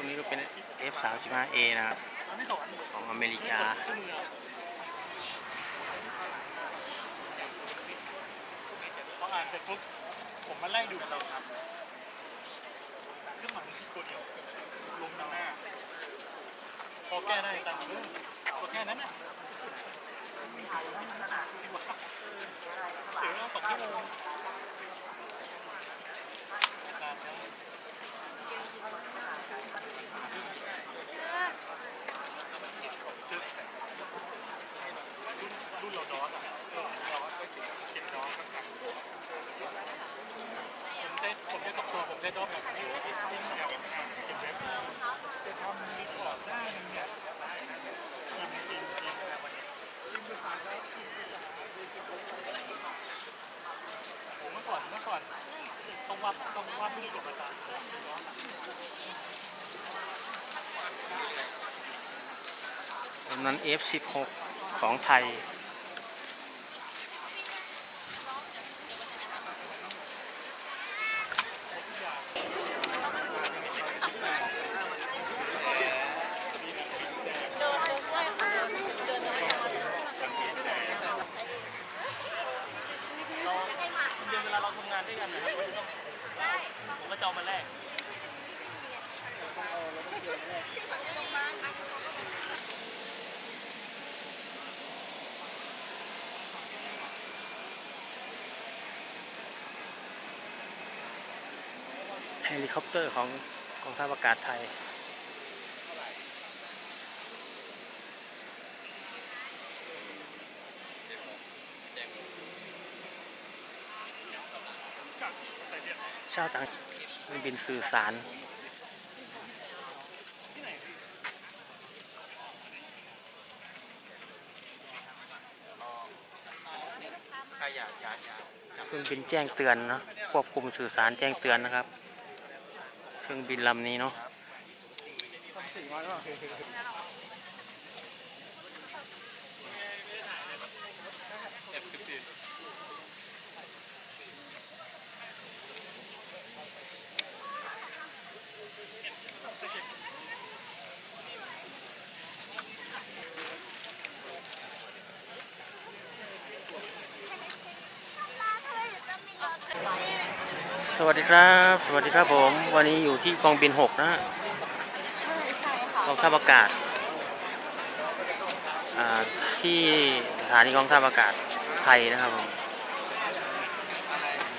รงนี้ก็เป็น F35A นะครับ ของอเมริกาพออ่านเสร็จปุ๊บผมมาไล่ดูเราครับเครื่องหมายมันคือตัวเดียวลงหน้า พอแก้ได้ตามนี้พอแค่นั้นน่ะเสียเวลาสองชั่วโมงนานนะ รุ่นอสอะเออดอสก็เขียนเขียนดอสกันผมได้ผมได้สองตัวผมได้ดอมแบบที่ที่ที่เดียวกันเก็บเว็บจะทำรีพอร์ตหน้าหนึ่งเนี่ยทีมทีมทีมอะไรวันนี้ทีมภาษาได้วทีมภาษาผมเมื่อก่อนเมื่อก่อนต้องวาดต้องวาดรูปส่งอาจารย์ตรงนั้น F16 ของไทย เราเดือนเวลาเราทำงานด้วยกันนะครับก็จะต้องผมก็จะเอามาแลก เฮลิคอปเตอร์ของกองทัพอากาศไทยแต่เนี่ยเช่าจากเครื่องบินสื่อสารเครื่องบินแจ้งเตือนเนอะควบคุมสื่อสารแจ้งเตือนนะครับเครื่องบินลำนี้เนาะส วัสดีครับ สวัสดีครับผม วันนี้อยู่ที่กองบิน 6 นะฮะใช่ใช่ค่ะกองทัพอากาศอ่าที่สถานีกองทัพอากาศไทยนะครับผม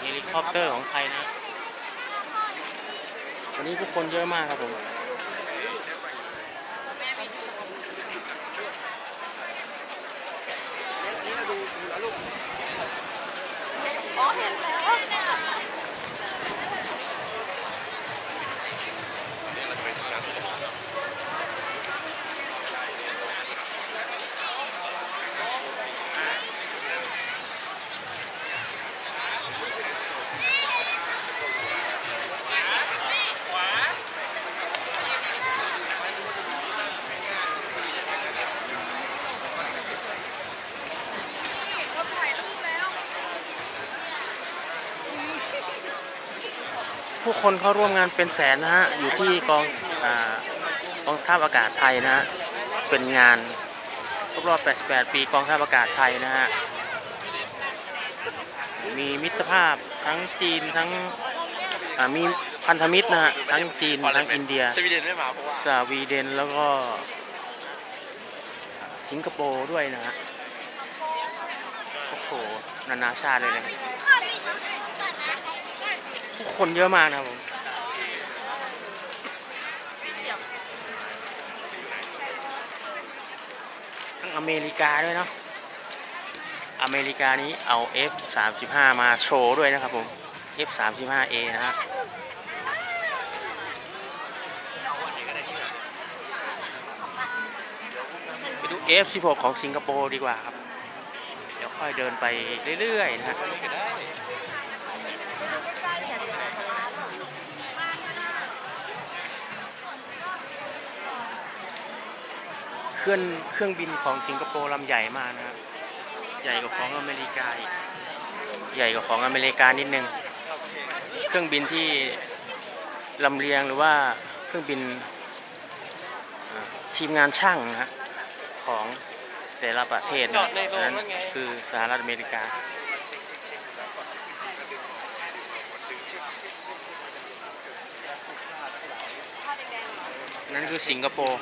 เฮลิคอปเตอร์ของไทยนะ วันนี้ผู้คนเยอะมากครับผม ผู้คนเข้าร่วมงานเป็นแสนนะฮะ อยู่ที่กองอากองทัพอากาศไทยนะฮะ เป็นงานครบรอบ 88 ปีกองทัพอากาศไทยนะฮะ มีมิตรภาพทั้งจีนทั้งอ่ามีพันธมิตรนะฮะ ทั้งจีน ทั้งอินเดียสวีเดนไม่มาเพราะว่าสวีเดนแล้วก็สิงคโปร์ด้วยนะฮะ โอ้โห นานาชาติเลยนะผู้ คนเยอะมากนะครับผมทั้งอเมริกาด้วยเนาะอเมริกานี้เอา F35 มาโชว์ด้วยนะครับผม F35A นะฮะไปดู F16 ของสิงคโปร์ดีกว่าครับ เดี๋ยวค่อยเดินไปเรื่อยๆนะฮะ เครื่องเครื่องบินของสิงคโปร์ลำใหญ่มากนะครับ ใหญ่กว่าของอเมริกาอีกใหญ่กว่าของอเมริกานิดนึง เครื่องบินที่ลำเลียงหรือว่าเครื่องบินทีมงานช่างนะฮะของแต่ละประเทศนะนั้นคือสหรัฐอเมริกา นั่นคือสิงคโปร์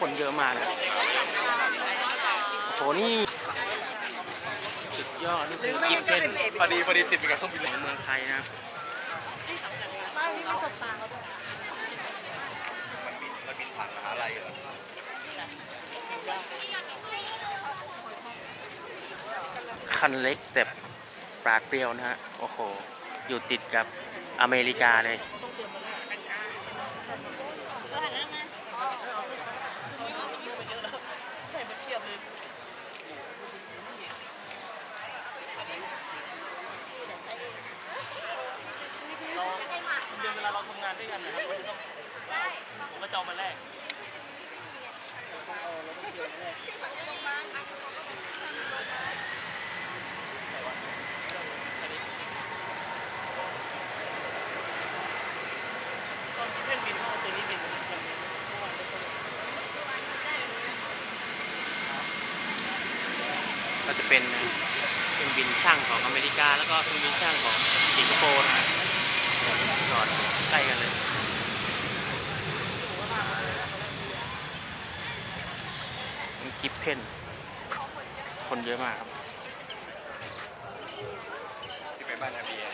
คนเยอะมากเลยโอ้โหนี่สุดยอดนี่คือกิฟเป็นพอดีพอดีติดไปกับเครื่องบินขเลอยงเมืองไทยนะไม่นี่ไม่สบตาเขาด้วยมันบินมันบินผ่านมหาลัยเหรอคันเล็กแต่ปราดเปรียวนะฮะ โอ้โห อยู่ติดกับอเมริกาเลย เราเดือนเวลาเราทำงาน ด้วยกันนะครับมันจะต้องผมก็จะเอามาแลกตอนที่เส้นบินเขาเอาตัวนี้บินเส้นเมื่อวานก็ก็จะเป็นเครื่องบินช่างของอเมริกา แล้วก็เครื่องบินช่างของสิงคโปร์นะฮะจอดใกล้กัน เลยมีกิฟเพนคนเยอะมากครับ ที่ไปบ้านนาเบีย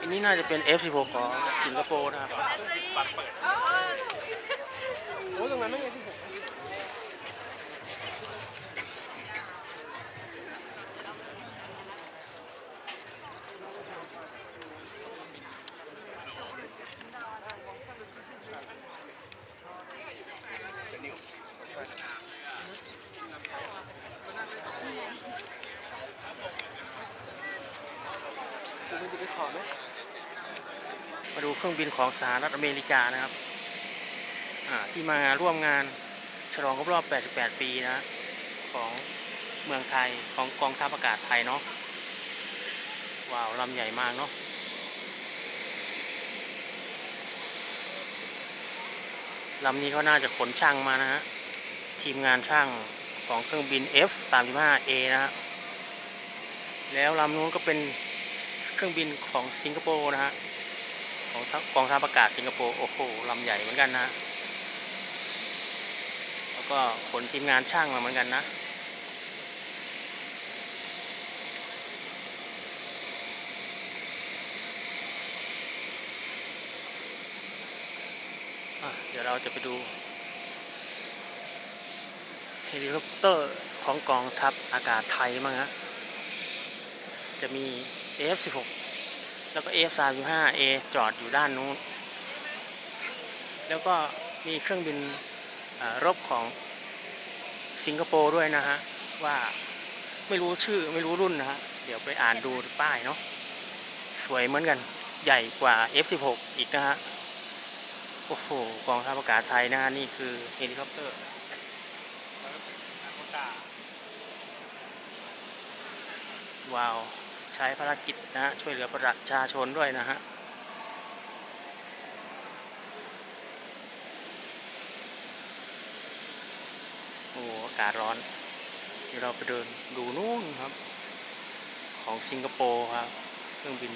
อันนี้น่าจะเป็น F16 ของสิงคโปร์นะครับปัดเปิดโอ้ตรงนั้นไม่ไงที่ผม เครื่องบินของสหรัฐอเมริกานะครับที่มาร่วมงานฉลองครบรอบ 88 ปีนะของเมืองไทยของกองทัพอากาศไทยเนาะว้าวลำใหญ่มากเนาะลำนี้ก็น่าจะขนช่างมานะฮะทีมงานช่างของเครื่องบิน F35A นะฮะแล้วลำนู้นก็เป็นเครื่องบินของสิงคโปร์นะฮะ ของกองทัพอากาศสิงคโปร์โอ้โหลำใหญ่เหมือนกันนะ แล้วก็ขนทีมงานช่างมาเหมือนกันนะอะเดี๋ยวเราจะไปดูเฮลิคอปเตอร์ของกองทัพอากาศไทยมั้งฮะจะมี F16 แล้วก็ F35A จอดอยู่ด้านนู้น แล้วก็มีเครื่องบินรบของสิงคโปร์ด้วยนะฮะ ว่าไม่รู้ชื่อไม่รู้รุ่นนะฮะ เดี๋ยวไปอ่านดูป้ายเนาะสวยเหมือนกันใหญ่กว่า F16 อีกนะฮะ โอ้โหกองทัพอากาศไทยนะฮะ นี่คือเฮลิคอปเตอร์ว้าว ใช้ภารกิจนะฮะช่วยเหลือประชาชนด้วยนะฮะโอ้อากาศร้อนเดี๋ยวเราไปเดินดูนู่นครับ ของสิงคโปร์ครับ เครื่องบิน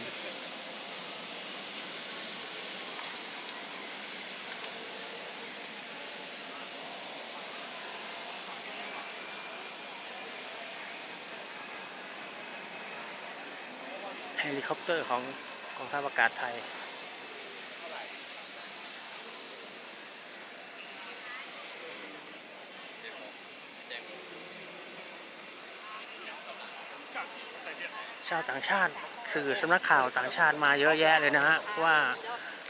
เฮลิคอปเตอร์ของกองทัพอากาศไทย ชาวต่างชาติสื่อสำนักข่าวต่างชาติมาเยอะแยะเลยนะฮะ ว่า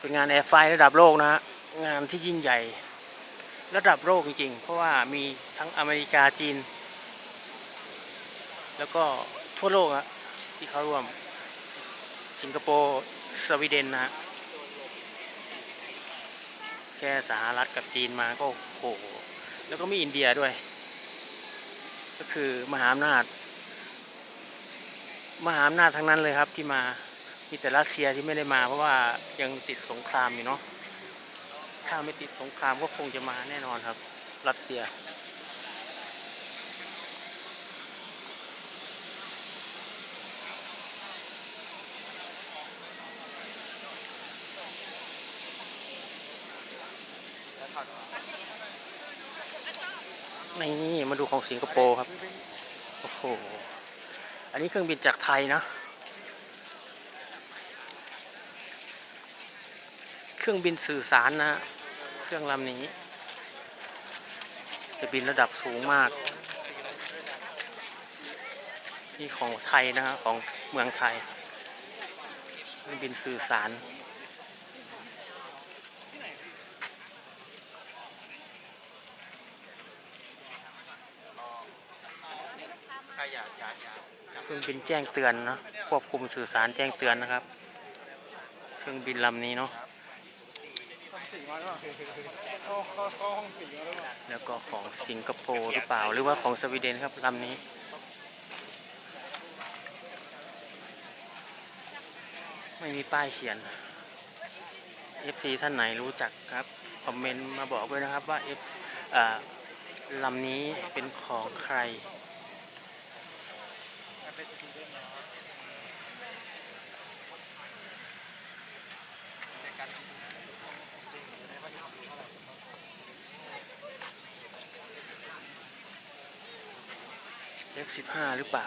เป็นงานแอร์ไฟระดับโลกนะฮะ งานที่ยิ่งใหญ่ ระดับโลกจริงๆ เพราะว่ามีทั้งอเมริกาจีน แล้วก็ทั่วโลกอะที่เขาร่วม สิงคโปร์สวีเดนนะฮะแค่สหรัฐกับจีนมาก็โอ้โห แล้วก็มีอินเดียด้วย ก็คือมหาอำนาจ มหาอำนาจทั้งนั้นเลยครับที่มา มีแต่รัสเซียที่ไม่ได้มาเพราะว่ายังติดสงครามอยู่เนาะ ถ้าไม่ติดสงครามก็คงจะมาแน่นอนครับ รัสเซีย นี่มาดูของสิงคโปร์ครับ โอ้โห อันนี้เครื่องบินจากไทยนะ เครื่องบินสื่อสารนะฮะ เครื่องลำนี้ จะบินระดับสูงมาก นี่ของไทยนะฮะของเมืองไทยเครื่องบินสื่อสาร เครื่องบินแจ้งเตือนนะควบคุมสื่อสารแจ้งเตือนนะครับ เครื่องบินลำนี้เนาะแล้วก็แล้วก็ของสิงคโปร์หรือเปล่าหรือว่าของสวีเดนครับลำนี้ไม่มีป้ายเขียน FC ท่านไหนรู้จักครับ คอมเมนต์มาบอกด้วยนะครับว่า F อ่าลำนี้เป็นของใคร เลขสิบห้าหรือเปล่า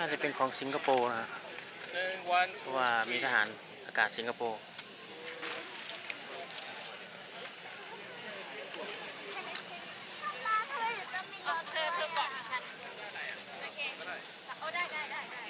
น่าจะเป็นของสิงคโปร์นะเพราะว่ามีทหารอากาศสิงคโปร์ เธอเธอบอกดิฉันโอเคโอ้ได้ได้ได้ได้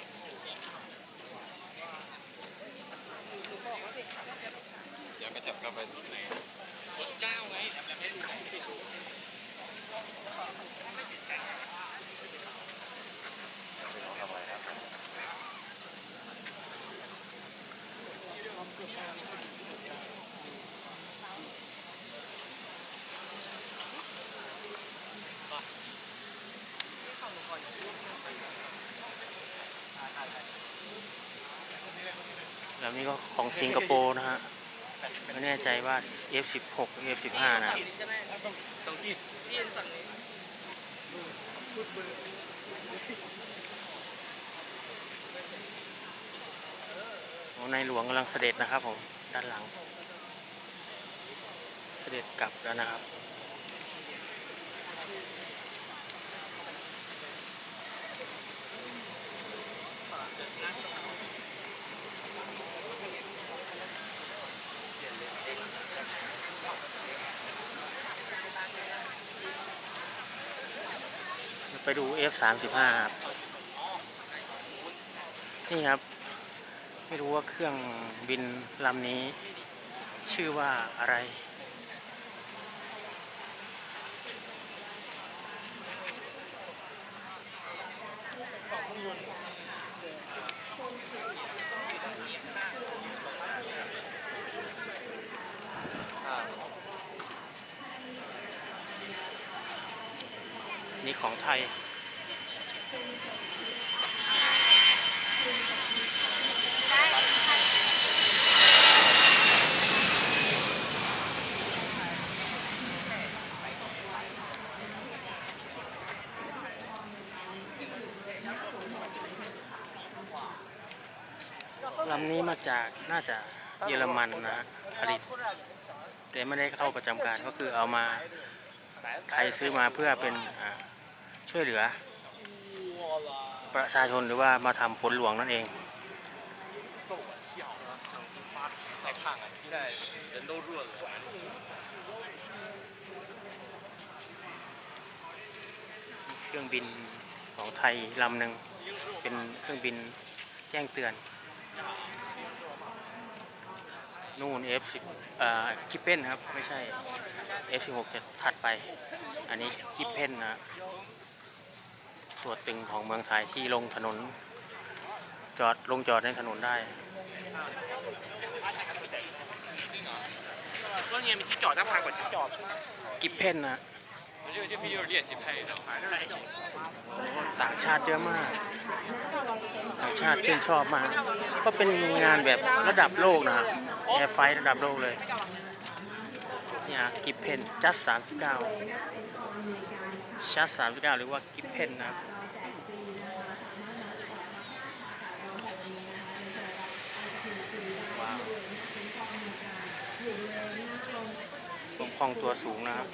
แล้วนี่ก็ของสิงคโปร์นะฮะไม่แน่ใจว่า F16 หรือ F15 นะครับโอ้ในหลวงกำลังเสด็จนะครับผม ด้านหลัง เสด็จกลับแล้วนะครับ ไปดู F35 ครับ นี่ครับ ไม่รู้ว่าเครื่องบินลำนี้ ชื่อว่าอะไร นี่ของไทย ลำนี้มาจากน่าจะเยอรมันนะผลิตแต่ไม่ได้เข้าประจำการก็คือเอามาไทยซื้อมาเพื่อเป็นอ่า ช่วยเหลือ ประชาชนหรือว่ามาทำฝนหลวงนั่นเองเครื่องบินของไทยลำหนึ่งเป็นเครื่องบินแจ้งเตือน นู่น F10 อ่าคิปเปนครับ ไม่ใช่ F16 จะถัดไป อันนี้คิปเปนนะ ตัวตึงของเมืองไทยที่ลงถนน จอดลงจอดในถนนได้ก็เนี่ยมีที่จอดถ้าพังกว่าที่จอดกิบเพนนะต่างชาติเยอะมาก ต่างชาติชื่นชอบมาก ก็เป็นงานแบบระดับโลกนะแอร์ไฟระดับโลกเลย เนี่ยกิบเพนจัสสามสิบเก้า จัสสามสิบเก้าหรือว่ากิฟเพนนะครับว้าวผมคลองตัวสูงนะครับ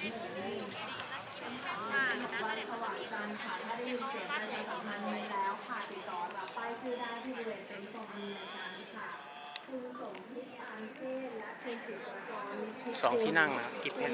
สองที่นั่งนะกิฟเพน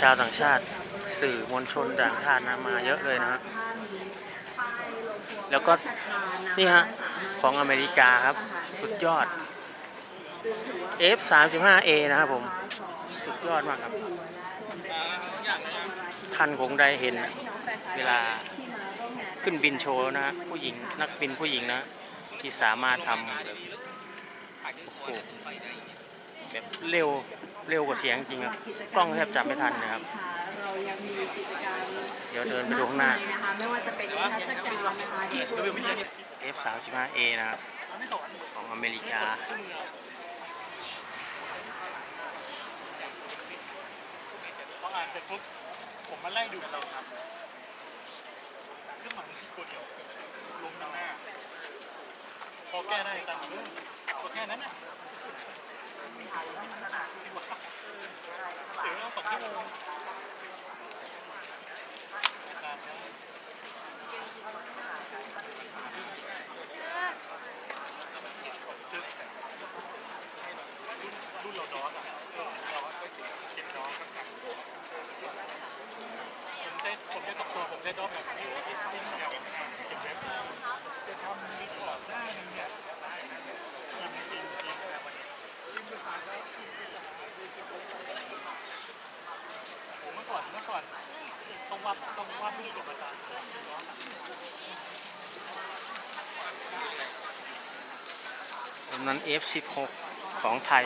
ชาวต่างชาติ สื่อมวลชนต่างชาตินะมาเยอะเลยนะฮะแล้วก็นี่ฮะ ของอเมริกาครับ สุดยอด F35A นะครับผม สุดยอดมากครับ ท่านคงได้เห็นเวลาขึ้นบินโชว์นะฮะผู้หญิงนักบินผู้หญิงนะ ที่สามารถทำแบบโอ้โหแบบเร็ว เร็วกว่าเสียงจริงครับกล้องแทบจับไม่ทันนะครับ เรายังมีกิจกรรมเดี๋ยวเดินไปดูข้างหน้า นะคะไม่ว่าจะเป็นนิทรรศการนะคะที่ F35A นะครับ ของอเมริกา พออ่านเสร็จปุ๊บผมมาไล่ดูเราครับเครื่องหมายที่ตัวเดียวลงหน้า พอแก้ได้ตามเรื่องก็แค่นั้นน่ะ ไม่หาแล้วมันขนาดที่ว่าเสียวสองชั่วโมงรุ่นเราดอสอะเออสก็เก็บดอสกันผมได้ผมได้สองตัวผมได้ดอสแบบที่ที่ที่แนวเก็บเว็บจะทำ เมื่อก่อนเมื่อก่อนต้องวาดต้องวาดรูปกับอาจารย์ลำนั้น F16 ของไทย